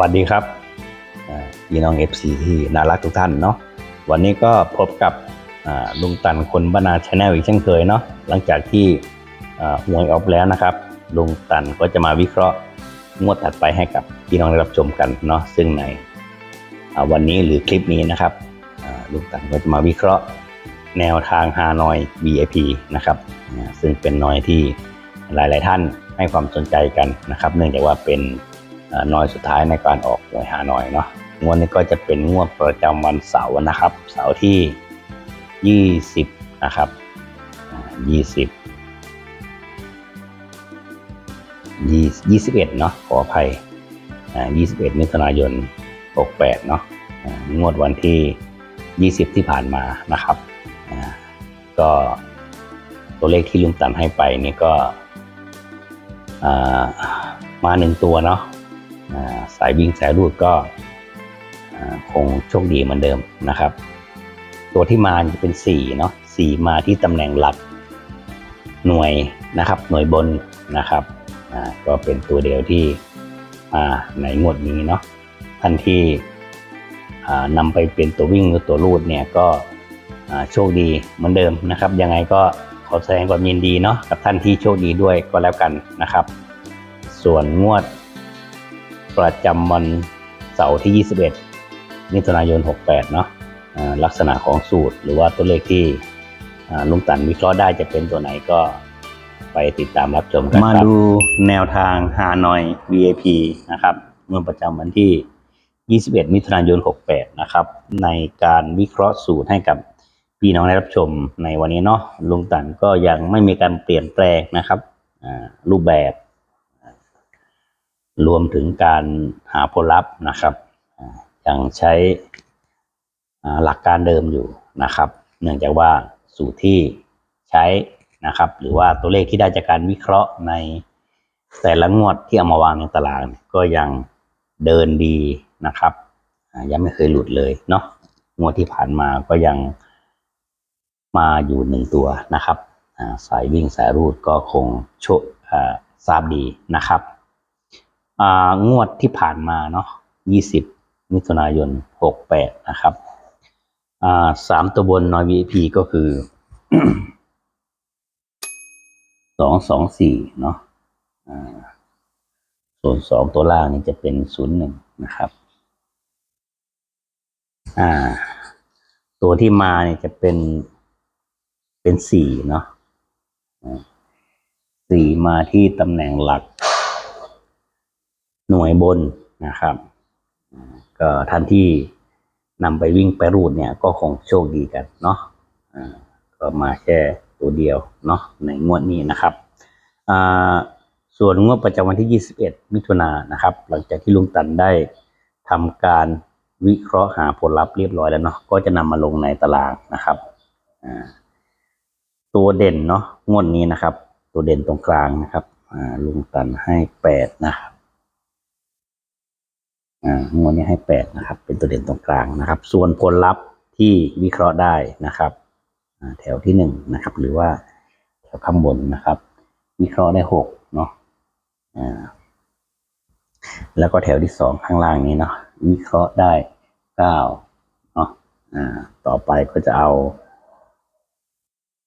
วัสดีครับพี่น้อง FC ที่น่ารักทุกท่านเนาะวันนี้ก็พบกับลุงตันคนบรรณาชาแนลอีกเช่นเคยเนาะหลังจากที่หวยออกแล้วนะครับ ลุงตันก็จะมาวิเคราะห์งวดถัดไปให้กับพี่น้องได้รับชมกันเนาะซึ่งในวันนี้หรือคลิปนี้นะครับลุงตันก็จะมาวิเคราะห์แนวทางฮานอย VIP นะครับซึ่งเป็นนอยที่หลาย ๆ ท่านให้ความสนใจกันนะครับ เนื่องจากว่าเป็น น้อยสุดท้ายในการออกหวยหาหน่อยเนาะงวดนี้ก็จะเป็นงวดประจำวันเสาร์นะครับ เสาร์ที่ 20 นะครับอ่า20 21 เนาะขออภัยอ่า21 มิถุนายน 68 เนาะงวดวันที่ 20 ที่ผ่านมานะครับก็ตัวเลขที่ลุงตันให้ไปนี่ก็มาหนึ่งตัวเนาะ สายวิ่งสายรูดก็คงโชคดีเหมือนเดิมนะครับ ตัวที่มาจะเป็น4เนาะสี่มาที่ตำแหน่งหลักหน่วยนะครับ หน่วยบนนะครับก็เป็นตัวเดียวที่มาในงวดนี้เนาะท่านที่นำไปเป็นตัววิ่งหรือตัวรูดเนี่ยก็โชคดีเหมือนเดิมนะครับ ยังไงก็ขอแสดงความยินดีเนาะกับท่านที่โชคดีด้วยก็แล้วกันนะครับ ส่วนงวด ประจำวันเสาร์ที่ 21 มิถุนายน 68 เนาะลักษณะของสูตรหรือว่าตัวเลขที่ลุงตันวิเคราะห์ได้จะเป็นตัวไหนก็ไปติดตามรับชมกันมาดูแนวทางฮานอย VIP นะครับเมื่อประจำวันที่ 21 มิถุนายน 68 นะครับ ในการวิเคราะห์สูตรให้กับพี่น้องได้รับชมในวันนี้เนาะลุงตันก็ยังไม่มีการเปลี่ยนแปลงนะครับรูปแบบ รวมถึงการหาผลลัพธ์นะครับยังใช้หลักการเดิมอยู่นะครับ เนื่องจากว่าสูตรที่ใช้นะครับ หรือว่าตัวเลขที่ได้จากการวิเคราะห์ในแต่ละงวดที่เอามาวางในตารางก็ยังเดินดีนะครับยังไม่เคยหลุดเลยเนาะงวดที่ผ่านมาก็ยังมาอยู่หนึ่งตัวนะครับสายวิ่งสายรูดก็คงโชอ่าทราบดีนะครับ งวดที่ผ่านมาเนาะ20มิถุนายน68นะครับาสามตัวบนนอย VIP ก็คือสองสองสี่เนาะส่วนสองตัวล่างนี่จะเป็นศูนย์หนึ่งนะครับ อ่า ตัวที่มาเนี่ยจะเป็นเป็นสี่เนาะสี่มาที่ตำแหน่งหลัก หน่วยบนนะครับก็ท่านที่นำไปวิ่งไปรูดเนี่ยก็คงโชคดีกันเนาะอ่าก็มาแค่ตัวเดียวเนาะในงวดนี้นะครับอ่าส่วนงวดประจำวันที่ 21 มิถุนายนนะครับ หลังจากที่ลุงตันได้ทำการวิเคราะห์หาผลลัพธ์เรียบร้อยแล้วเนาะก็จะนำมาลงในตารางนะครับอ่าตัวเด่นเนาะงวดนี้นะครับ ตัวเด่นตรงกลางนะครับอ่าลุงตันให้แปดนะครับ อ่างวดนี้ให้แปดนะครับ เป็นตัวเด่นตรงกลางนะครับ ส่วนผลลัพธ์ที่วิเคราะห์ได้นะครับอ่าแถวที่หนึ่งนะครับ หรือว่าแถวข้างบนนะครับ วิเคราะห์ได้หกเนาะอ่าแล้วก็แถวที่สองข้างล่างนี้เนาะวิเคราะห์ได้เก้าเนาะอ่าต่อไปก็จะเอา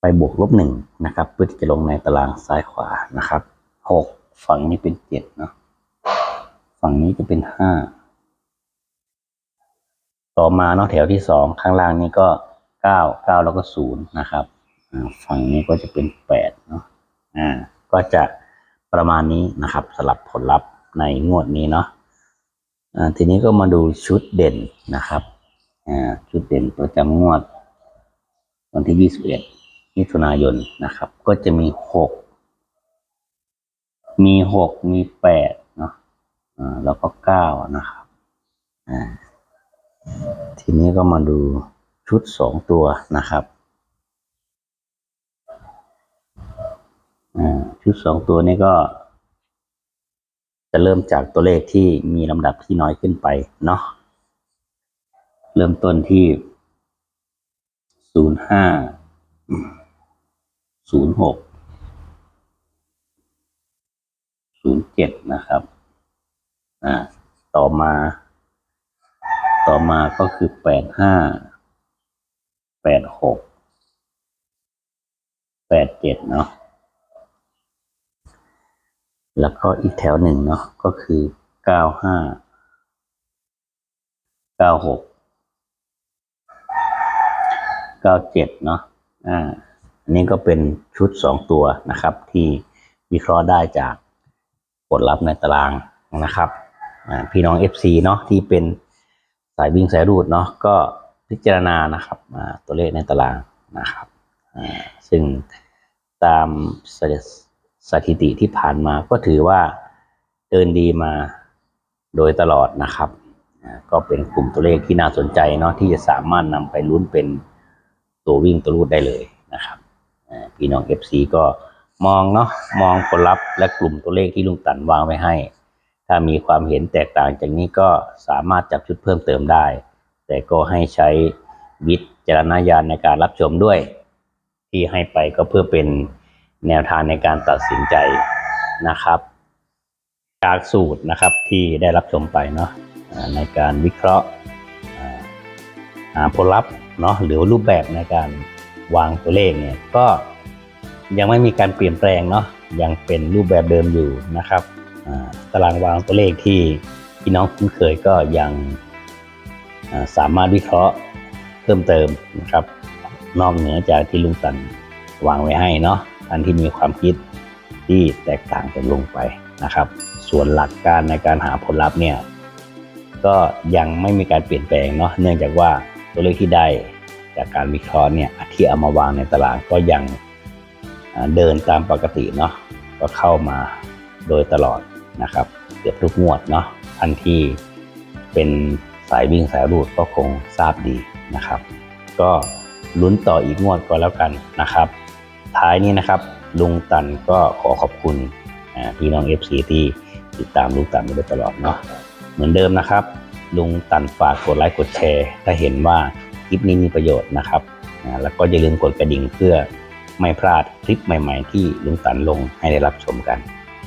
ไปบวกลบหนึ่งนะครับเพื่อที่จะลงในตารางซ้ายขวานะครับหกฝั่งนี้เป็นเจ็ดเนาะฝั่งนี้จะเป็นห้า ต่อมาเนาะแถวที่สองข้างล่างนี้ก็เก้าเก้าแล้วก็ศูนย์นะครับฝั่งนี้ก็จะเป็นแปดเนาะอ่าก็จะประมาณนี้นะครับสลับผลลัพธ์ในงวดนี้เนาะอ่าทีนี้ก็มาดูชุดเด่นนะครับอ่าชุดเด่นประจำงวด วันที่21มิถุนายนนะครับ ก็จะมีหกมีหกมีแปดเนาะอ่าแล้วก็เก้านะครับ ทีนี้ก็มาดูชุดสองตัวนะครับอ่าชุดสองตัวนี้ก็ จะเริ่มจากตัวเลขที่มีลำดับที่น้อยขึ้นไปเนาะเริ่มต้นที่ศูนย์ห้าศูนย์หกศูนย์เจ็ดนะครับ อ่า ต่อมา ต่อมาก็คือแปดห้าแปดหกแปดเจ็ดเนาะแล้วก็อีกแถวหนึ่งเนาะก็คือเก้าห้าเก้าหกเก้าเจ็ดเนาะอ่าอันนี้ก็เป็นชุดสองตัวนะครับ ที่วิเคราะห์ได้จากผลลัพธ์ในตารางนะครับพี่น้อง FC เนาะที่เป็น สายวิ่งสายรูดเนาะก็พิจารณานะครับตัวเลขในตารางนะครับซึ่งตามสถิติสถิติที่ผ่านมาก็ถือว่าเดินดีมาโดยตลอดนะครับก็เป็นกลุ่มตัวเลขที่น่าสนใจเนาะที่จะสามารถนำไปลุ้นเป็นตัววิ่งตัวรูดได้เลยนะครับอ่าพี่น้อง FC ก็มองเนาะมองผลลัพธ์และกลุ่มตัวเลขที่ลุงตันวางไว้ให้ ถ้ามีความเห็นแตกต่างจากนี้ก็สามารถจับชุดเพิ่มเติมได้ แต่ก็ให้ใช้วิจารณญาณในการรับชมด้วย ที่ให้ไปก็เพื่อเป็นแนวทางในการตัดสินใจนะครับจากสูตรนะครับที่ได้รับชมไปเนาะในการวิเคราะห์หาผลลัพธ์เนาะหรือรูปแบบในการวางตัวเลขเนี่ยก็ยังไม่มีการเปลี่ยนแปลงเนาะยังเป็นรูปแบบเดิมอยู่นะครับ ตารางวางตัวเลขที่พี่น้องคุ้นเคยก็ยังสามารถวิเคราะห์เพิ่มเติมนะครับ นอกเหนือจากที่ลุงตันวางไว้ให้เนาะท่านที่มีความคิดที่แตกต่างจากลุงไปนะครับ ส่วนหลักการในการหาผลลัพธ์เนี่ยก็ยังไม่มีการเปลี่ยนแปลงเนาะเนื่องจากว่าตัวเลขที่ได้จากการวิเคราะห์เนี่ยที่เอามาวางในตารางก็ยังเดินตามปกติเนาะก็เข้ามาโดยตลอด นะครับ เกือบทุกงวดเนาะท่านที่เป็นสายวิ่งสายรูดก็คงทราบดีนะครับ ก็ลุ้นต่ออีกงวดก็แล้วกันนะครับ ท้ายนี้นะครับ ลุงตันก็ขอขอบคุณพี่น้อง FC ที่ติดตามลุงตันมาโดยตลอดเนาะเหมือนเดิมนะครับ ลุงตันฝากกดไลค์กดแชร์ ถ้าเห็นว่าคลิปนี้มีประโยชน์นะครับแล้วก็อย่าลืมกดกระดิ่งเพื่อไม่พลาดคลิปใหม่ ๆ ที่ลุงตันลงให้ได้รับชมกัน